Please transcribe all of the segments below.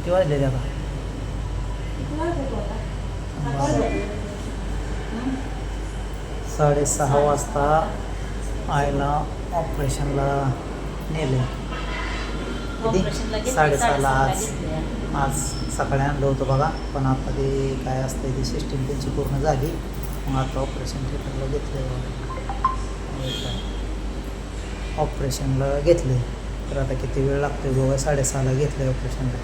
किती वाजले आता साडेसहा वाजता आईला ऑपरेशनला नेले. किती? साडेसहाला आज. आज सकाळी आणलं होतं बघा पण आता ते काय असतं ती सिस्टीम त्यांची पूर्ण झाली. मग आता ऑपरेशन थिएटरला घेतलं ऑपरेशनला घेतले तर आता किती वेळ लागतो गोवा साडेसहाला घेतलं ऑपरेशनला.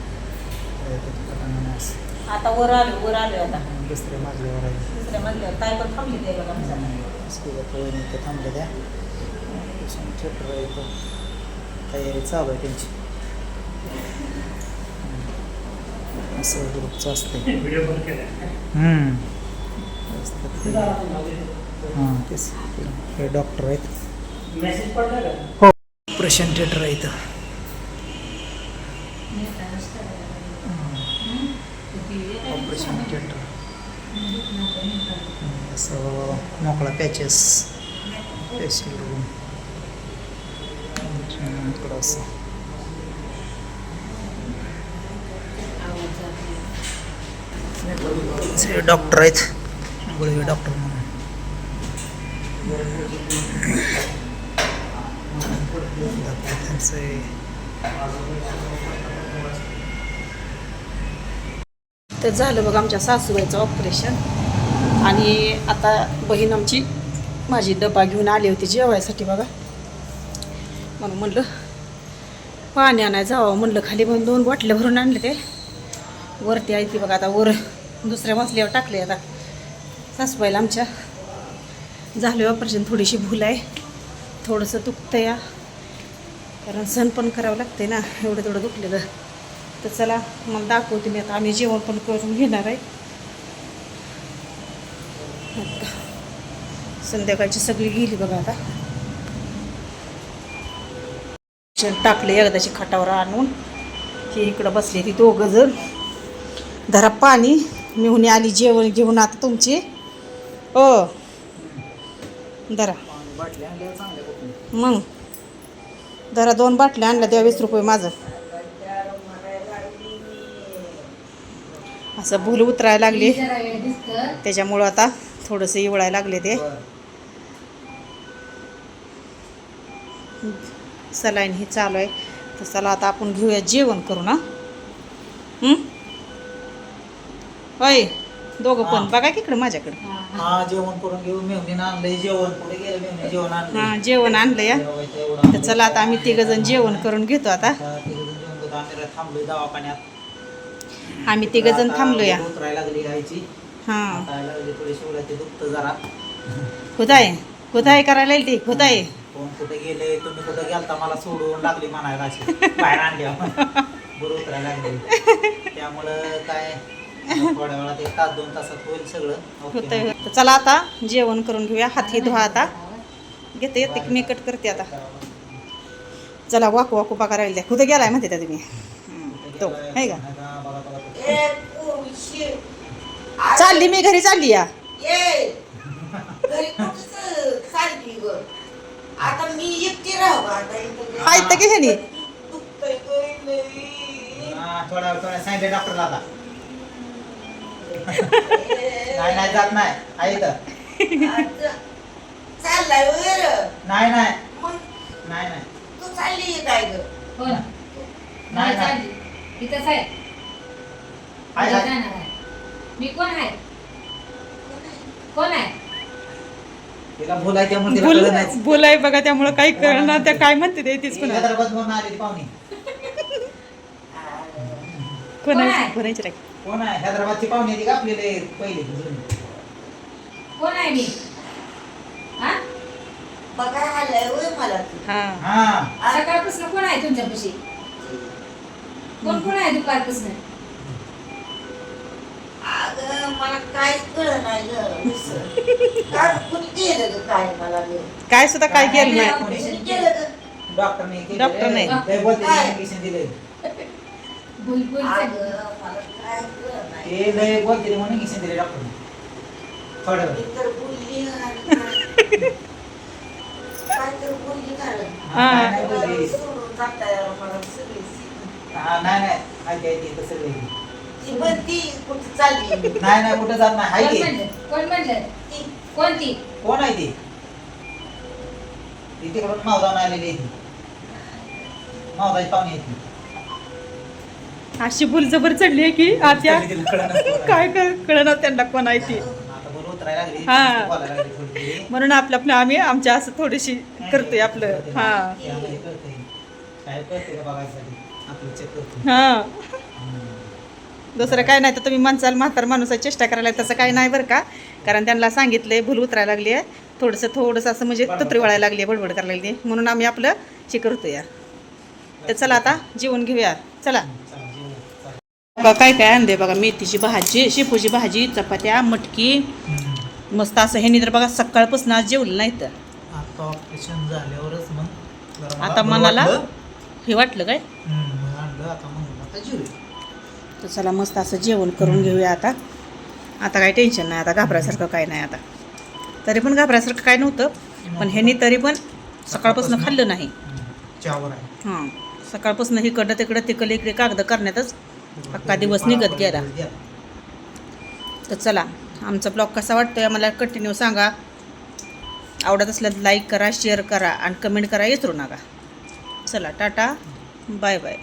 आता वर आलो वर आलो आता. दुसऱ्या मजल्यावर आहे. दुसऱ्या मधल्यावर काय पण थांबली ते बघा आमच्या. थांबले त्या. थिएटर आहे तयारी चालू आहे त्यांची. असं ग्रुपचं असते हम्म. असतात ते. हां तेच. हे डॉक्टर आहेत. हो. ऑपरेशन थिएटर आहे इथं. ऑपरेशन थिएटर असं मोकळा पॅचेस पेशल रूम इकडं असं. डॉक्टर आहेत. गुळवे डॉक्टर म्हणून. त्यांचं. तर झालं बघ आमच्या सासूबाईचं ऑपरेशन आणि आता बहीण आमची माझी डबा घेऊन आली होती जेवायसाठी बघा. म्हणून म्हणलं पाणी आणाय जावं. म्हणलं खाली म्हणून दोन बाटल्या भरून आणले ते. वरती आहे ती बघा आता वर दुसऱ्या मजल्यावर टाकले आता. सासूबाईला आमच्या झालं ऑपरेशन थोडीशी भूल आहे. थोडंसं दुखतं या कारण सण पण करावं लागते ना एवढं तेवढं दुखलेलं. तर चला मला दाखवते मी आता. आम्ही जेवण पण करून घेणार आहे. संध्याकाळची सगळी गेली बघा आता. टाकले एकदाची खाटावर आणून. ही इकडं बसली ती दोघं जण. धरा पाणी मिळून आली जेवण घेऊन आता तुमची. हो धरा. मग. जरा दोन बाटल्या आणल्या तेव्हा वीस रुपये माझं. असं भूल उतरायला लागली. त्याच्यामुळं आता थोडंसं इवळायला लागले ते. सलाईन ही चालू आहे. तर चला आता आपण घेऊया जेवण करू ना हं? होय दोघं पण. बघा की इकडं माझ्याकडं. हा जेवण करून घेऊ. आणलंय जेवण आणलंय. हां आणलं या तर चला आता आम्ही तिघं जण जेवण करून घेतो आता. दवाखान्यात. आम्ही तिघं जण थांबलो या हां. खुदाय खुदाय करायला येईल ती? खुदाय कोण कुठे गेले तुम्ही कुठे गेलता? मला सोडून लागली म्हणायला अशी. बाहेर आणल्या बरं उतरायला लागली. त्यामुळं काय? थोड्या वेळात एक तास दोन तासात होईल सगळं. चला आता जेवण करून घेऊया. हात ही धुवा आता. घेते येते मी कट करते आता. चला वाकू वाकू बघा राहील. कुठं गेलाय म्हणते त्या तुम्ही? तो. आहे का. चालली मी घरी चालली या. आता मी एकटी राहू का आता इथं? हाय तर की ह्यानी? दुखतंय गं लई. हा, थोड्या वेळ थोड्या सांगितलं डॉक्टरला आता. नाही नाही जात चाललाय नाही नाही. मग नाही नाही. तू चालली काय ग? कोण नाही, नाही नाही. चालली इथंच आहे. आहे, उद्या आहे. जाणार आहे. मी कोण आहे? कोण आहे? तिला बोलायचं त्यामुळे तिला बोल कळलं नाही. बोलाय बघा त्यामुळं काही कळणार त्या काय म्हणते ते तीच ती पण हैदराबाद म्हणून आली ती पाहुणी कोणाची कोणाची राख कोण आहे? हैदराबादची पाहुणी आहे ती का आपली पहिली जुनी? कोण आहे मी? हा? बघा आलाय मला तू. हा. हा. सकाळपासून कोण आहे तुमच्यापाशी? कोण कोण आहे दुपारपासून? अगं मला काहीच कळ नाही ग. काय कुणी केलं ग काय मला ग काय सुद्धा काय केलं नाही. केलं ग? डॉक्टरने केलं. डॉक्टरने. लय बोलते काय? इंजेक्शन दिले बोल बोल अगं मला काय कळ नाही. ते लय बोलते म्हणून इंजेक्शन दिले डॉक्टरने. थोड्या वेळ मी तर बोलली आणि काय काय तर बोलली कारण हा, काय नाही बोलली. सोडून जाता यार मला सगळी हा नाही नाही. हाय काय ते तसं नाही. ती पण ती कुठं चालली? नाही नाही कुठं जात नाही हाय कोण की म्हणलं? कोण म्हणलं? ती. कोणती? कोण आहे ती? ती तिकडून मावदावून आलेली आहे ती. मावदाची पाहुणी आहे ती. अशी भूल जबर चढली आहे की आत्या तिला. काय कळणार त्यांना कोण आहे ती? आता बरं उतरायला लागली. हा. बोलायला लागली थोडी थोडी. म्हणून आपलं आपलं आम्ही आमच्या असं थोडीशी करतोय आपलं. हा. काय का बघायसाठी? आपलं हा. दुसरं काय नाही तर तुम्ही म्हणसाल म्हातार माणूसाची चेष्टा करायला तसं काय नाही बरं का. कारण त्यांना सांगितलंय भूल उतरायला लागली आहे. थोडंसं थोडंसं असं म्हणजे तत्री वळायला लागली आहे बडबड करायला लागली आहे. म्हणून आम्ही आपलं हे करतो या. तर चला आता जेवण घेऊया. चला. बघा काय काय आणले बघा मेथीची भाजी शेपूची भाजी चपात्या मटकी. मस्त असं ह्यानी तर बघा सकाळपासून आज जेवलं नाही तर. आता ऑपरेशन झाल्यावरच मग. आता मनाला. हे वाटलं काय? तर चला मस्त असं जेवण करून घेऊया आता. आता काही टेन्शन नाही आता घाबरायसारखं काय नाही आता. तरी पण घाबरायसारखं काय नव्हतं पण ह्यांनी तरी पण सकाळपासून खाल्लं नाही. हां सकाळपासून इकडं तिकडं तिकडे इकडे कागद करण्यातच अख्खा दिवस निघत गेला. तर चला आमचा ब्लॉग कसा वाटतोय आम्हाला कंटिन्यू सांगा. आवडत असल्यास लाईक करा शेअर करा आणि कमेंट करा विसरू नका. चला टाटा बाय बाय.